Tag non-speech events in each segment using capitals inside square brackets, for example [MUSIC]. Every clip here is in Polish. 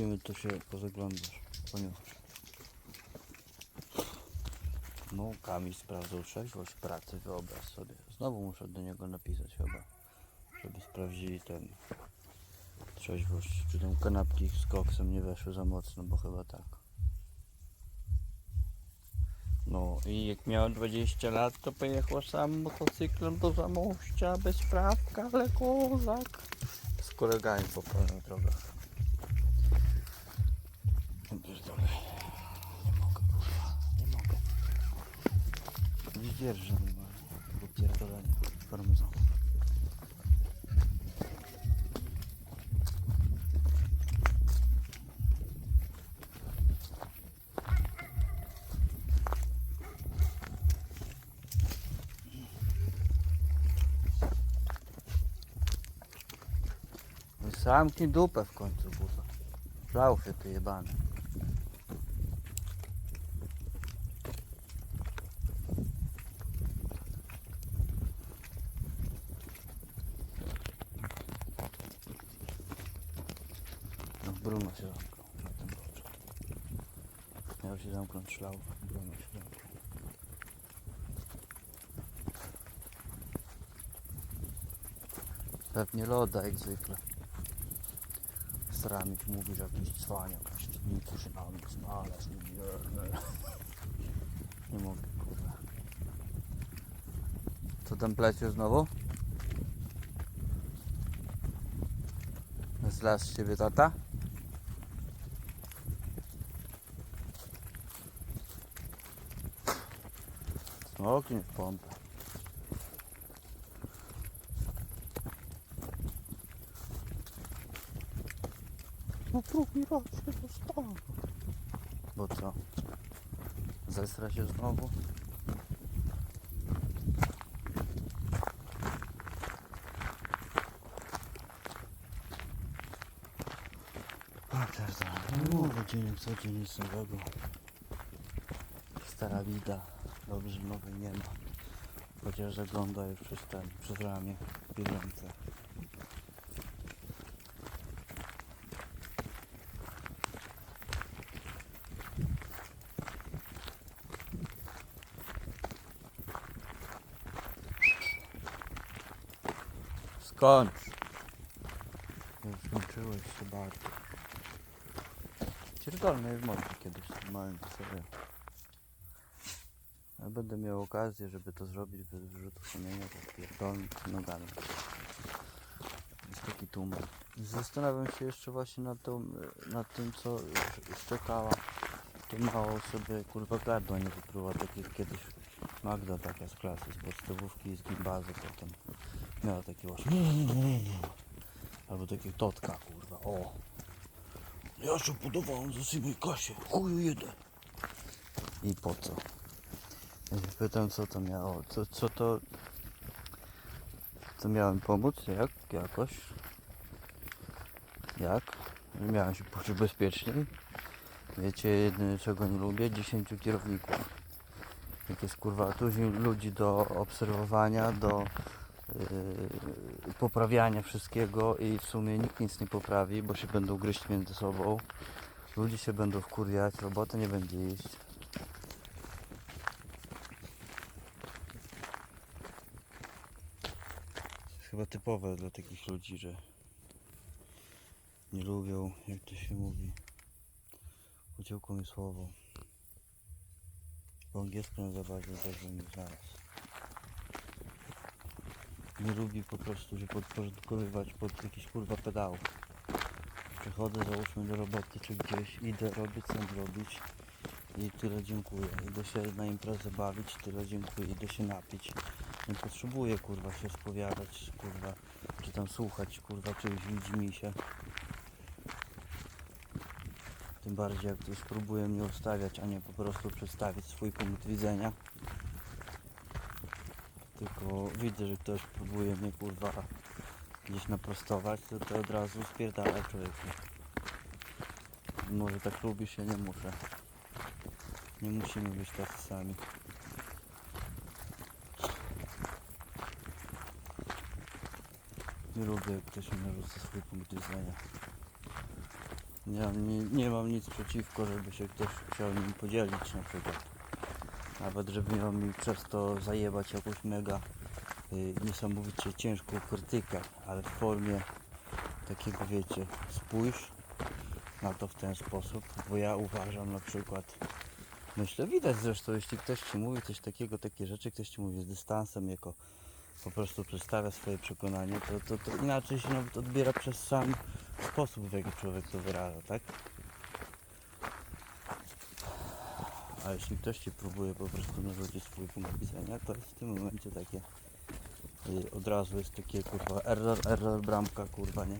wrócimy, to się pozaglądasz, poniuchasz. No, Kamil sprawdzał trzeźwość pracy, wyobraź sobie. Znowu muszę do niego napisać chyba, żeby sprawdzili ten trzeźwość. Czy tam kanapki z koksem nie weszły za mocno, bo chyba tak. No i jak miał 20 lat, to pojechał sam motocyklem do Zamościa bez prawka, ale kozak. Z kolegami po pełnych drogach. Nie dzierżę normalnie. Bo pierdolenie parmezanu. No Zamknij dupę w końcu, kurwa. Żałfie ty jebany. Bruno się zamknął na tym bocze. Miał się zamknąć szlał, Bruno się zamknął. Pewnie loda jak zwykle. Stramik mówi, że jakiś cwaniak, jakiś niku się na mnie znalazł. Nie, mogę, kurwa. Co tam pleciu znowu? Zlazł z ciebie tata? Smoknie w pompę. No drugi raz się. Bo co? Zesra się znowu? A pierdolę. No mówię dzień co dzień nic nowego. Stara wida. Dobrze nowej nie ma. Chociaż zagląda już przez ten, przez ramię pieniądze. Skończ. Już zmęczyłeś się bardzo. Pierdolny w mordzie kiedyś małem sobie. Ja będę miał okazję, żeby to zrobić bez wyrzutu sumienia, to pierdolny z nogami. Jest taki tłum. Zastanawiam się jeszcze właśnie nad, tą, nad tym, co sz- szczekała. To mało sobie kurwa gardła nie wypruła, tak jak kiedyś Magda taka z klasy, z podstawówki, z gimbazy potem. Miała taki głos. Albo takie totka, kurwa. O! Ja się budowałem za symy kasie. Chuju jeden. I po co? Pytam, co to miało. Co, co to... Co miałem pomóc? Jak? Jakoś? Jak? Miałem się poczuć bezpieczniej. Wiecie, jedyne czego nie lubię? 10 kierowników. Jak jest kurwa tuzi ludzi do obserwowania, do yy, poprawiania wszystkiego i w sumie nikt nic nie poprawi, bo się będą gryźć między sobą. Ludzie się będą wkurwiać, robota nie będzie iść. To jest chyba typowe dla takich ludzi, że nie lubią, jak to się mówi, uciekło mi słowo. Po angielsku zabawie też bym nie znalazł. Nie lubi po prostu się podporządkowywać pod jakiś kurwa pedał. Przychodzę załóżmy do roboty czy gdzieś, idę robić co mam robić i tyle dziękuję. Idę się na imprezę bawić, tyle dziękuję, idę się napić. Nie potrzebuję kurwa się spowiadać, kurwa, czy tam słuchać kurwa czyjś widzi się. Tym bardziej jak ktoś próbuje mnie ustawiać, a nie po prostu przedstawić swój punkt widzenia. Tylko widzę, że ktoś próbuje mnie kurwa gdzieś naprostować, to, to od razu spierdala człowieku. Może tak lubisz, ja nie muszę. Nie musimy być tacy sami. Nie lubię, jak ktoś mi narzuca swój punkt widzenia. Mam- nie, nie mam nic przeciwko, żeby się ktoś chciał nim podzielić na przykład. Nawet żeby miał mi przez to zajebać jakąś mega y, niesamowicie ciężką krytykę, ale w formie takiego wiecie, spójrz na to w ten sposób, bo ja uważam na przykład, myślę, widać zresztą, jeśli ktoś ci mówi coś takiego, takie rzeczy, ktoś ci mówi z dystansem, jako po prostu przedstawia swoje przekonanie, to, to, to inaczej się nawet odbiera przez sam sposób, w jaki człowiek to wyraża, tak? A jeśli ktoś ci próbuje po prostu narzucić swój punkt widzenia, to jest w tym momencie takie y, od razu jest takie kurwa error, error, bramka, kurwa, nie?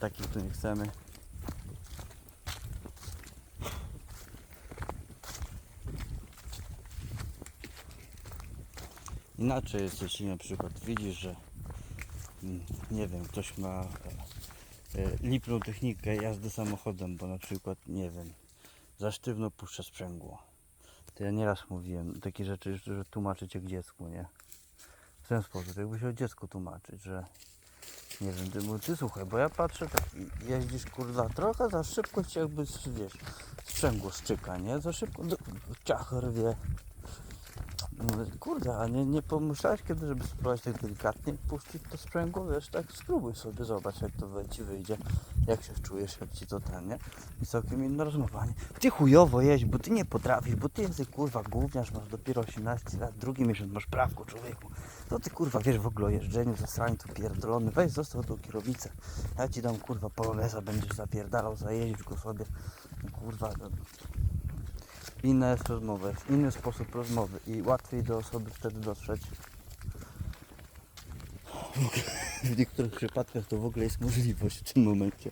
Takich tu nie chcemy. Inaczej jest, jeśli na przykład widzisz, że mm, nie wiem, ktoś ma e, e, lipną technikę jazdy samochodem, bo na przykład, nie wiem, za sztywno puszcza sprzęgło. To ja nieraz mówiłem takie rzeczy, że tłumaczyć jak dziecku, nie? W ten sposób, jakby się o dziecku tłumaczyć, że nie wiem, ty, ty słuchaj, bo ja patrzę, tak jeździsz kurwa trochę za szybko ci jakby, wiesz, sprzęgło szczyka, nie? Za szybko, ciach rwie. Mówię, Kurde, a nie, nie pomyślałeś kiedy, żeby spróbować tak delikatnie puścić to sprzęgło, wiesz, tak spróbuj sobie, zobacz jak to ci wyjdzie, jak się czujesz, jak ci to ten? I całkiem inna rozmowa, nie? Ty chujowo jeźdź, bo ty nie potrafisz, bo ty jesteś kurwa gówniarz, masz dopiero 18 lat, drugi miesiąc masz prawko człowieku. To ty kurwa wiesz w ogóle o jeżdżeniu, zasrańcu pierdolony, weź został tą kierownicę, ja ci dam kurwa poloneza, będziesz zapierdalał, zajeździsz go sobie, no, kurwa, no. Inna jest rozmowa, jest inny sposób rozmowy i łatwiej do osoby wtedy dotrzeć. [LAUGHS] W niektórych przypadkach to w ogóle jest możliwość w tym momencie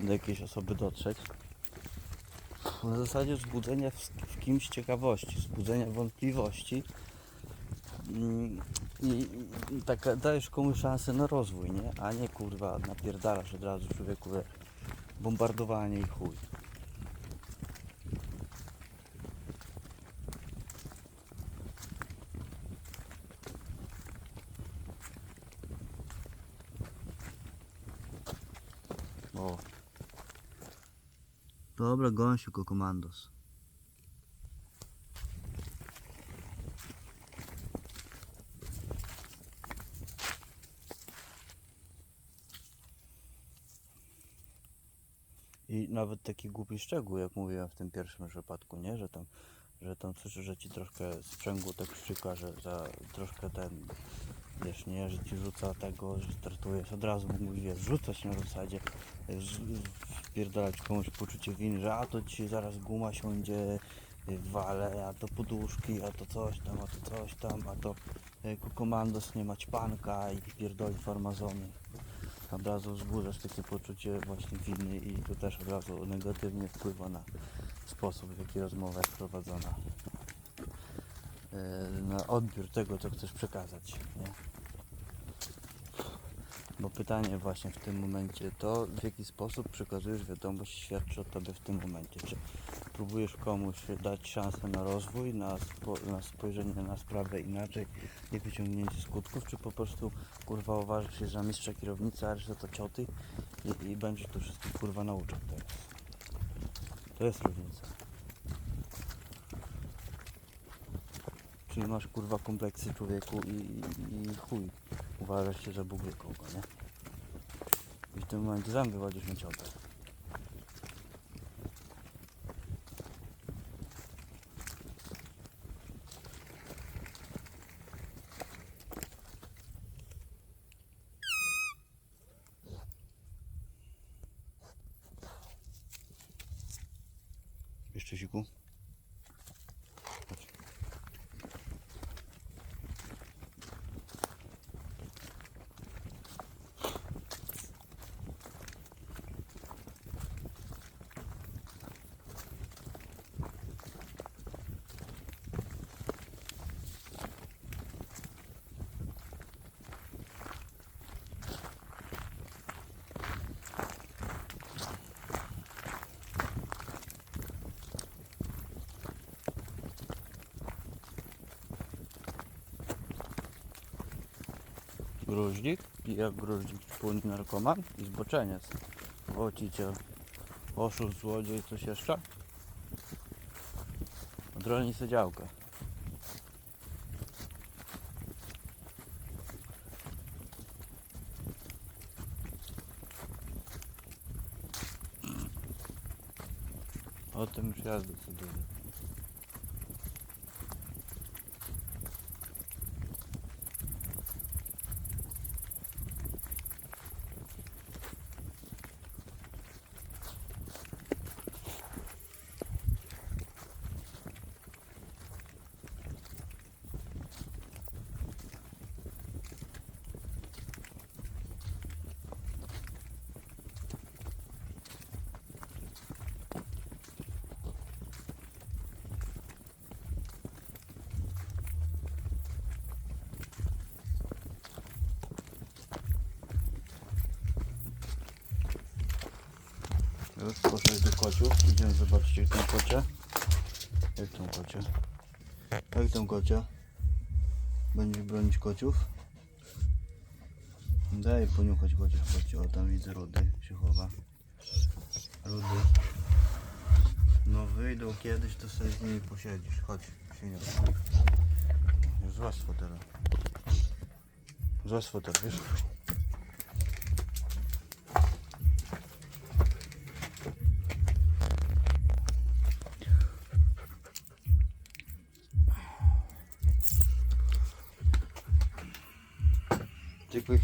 do jakiejś osoby dotrzeć. Na zasadzie wzbudzenia w, kimś ciekawości, wzbudzenia wątpliwości Mm, i, taka dajesz komuś szansę na rozwój, nie? A nie kurwa napierdalasz od razu człowieku bombardowanie i chuj. O. Dobra, gąsiu komandos. I nawet taki głupi szczegół, jak mówiłem w tym pierwszym przypadku, nie? Że tam, że tam coś, że ci troszkę sprzęgło tak szczyka, że za troszkę ten, wiesz, nie, że ci rzuca tego, że startujesz, od razu mógł, wiesz, rzucać na zasadzie, z- wpierdalać komuś poczucie winy, że a to ci zaraz guma siądzie, wale, a to poduszki, a to coś tam, a to coś tam, a to y, komandos nie ma ćpanka i pierdoli farmazony od razu wzbudzasz takie poczucie właśnie winy i to też od razu negatywnie wpływa na sposób, w jaki rozmowa jest prowadzona. Yy, Na odbiór tego, co chcesz przekazać. Nie? Bo pytanie właśnie w tym momencie to, w jaki sposób przekazujesz wiadomość, świadczy o tobie w tym momencie. Czy próbujesz komuś dać szansę na rozwój, na, spo, na spojrzenie na sprawę inaczej i wyciągnięcie skutków, czy po prostu kurwa uważasz się za mistrza kierownicy, a reszta to cioty i, i będziesz tu wszystkich kurwa nauczał teraz. To jest różnica. Masz kurwa kompleksy człowieku i, i, i chuj. Uważasz się za wie kogo, nie? I w tym momencie sam wychodzisz na ciotę. Jeszcze siku? Gruźlik? pijak, gruździk, płyn narkoman i zboczeniec. Gwałciciel, oszust, złodziej, coś jeszcze? Odrolnij sobie działkę. O tym już ja zdecyduję. Już poszedł do kociów. Idziemy zobaczyć jak tam kocie. Jak tam kocie. Jak tam kocie. Będziesz bronić kociów? Daj poniuchać chociaż kocie. O tam widzę rudy się chowa. Rudy. No wyjdą kiedyś to sobie z nimi posiedzisz. Chodź, świnia. Już złaź z fotela. Złaź z fotela, wiesz?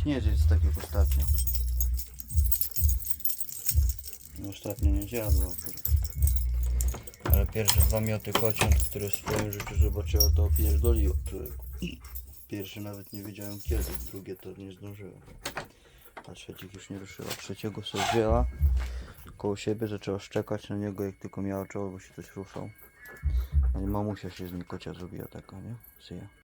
Zjedz tak jak ostatnio. No, Ostatnio nie zjadło akurat. Ale pierwsze dwa mioty kociąt, które w swoim życiu zobaczyła, to opierdoliło człowieku. Pierwszy nawet nie wiedziałem kiedy, drugie to nie zdążyłem. A trzecich już nie ruszyła. Trzeciego sobie wzięła koło siebie, zaczęła szczekać na niego jak tylko miała czoło, bo się coś ruszał. No i mamusia się z nim kocia zrobiła taka, nie? Syja.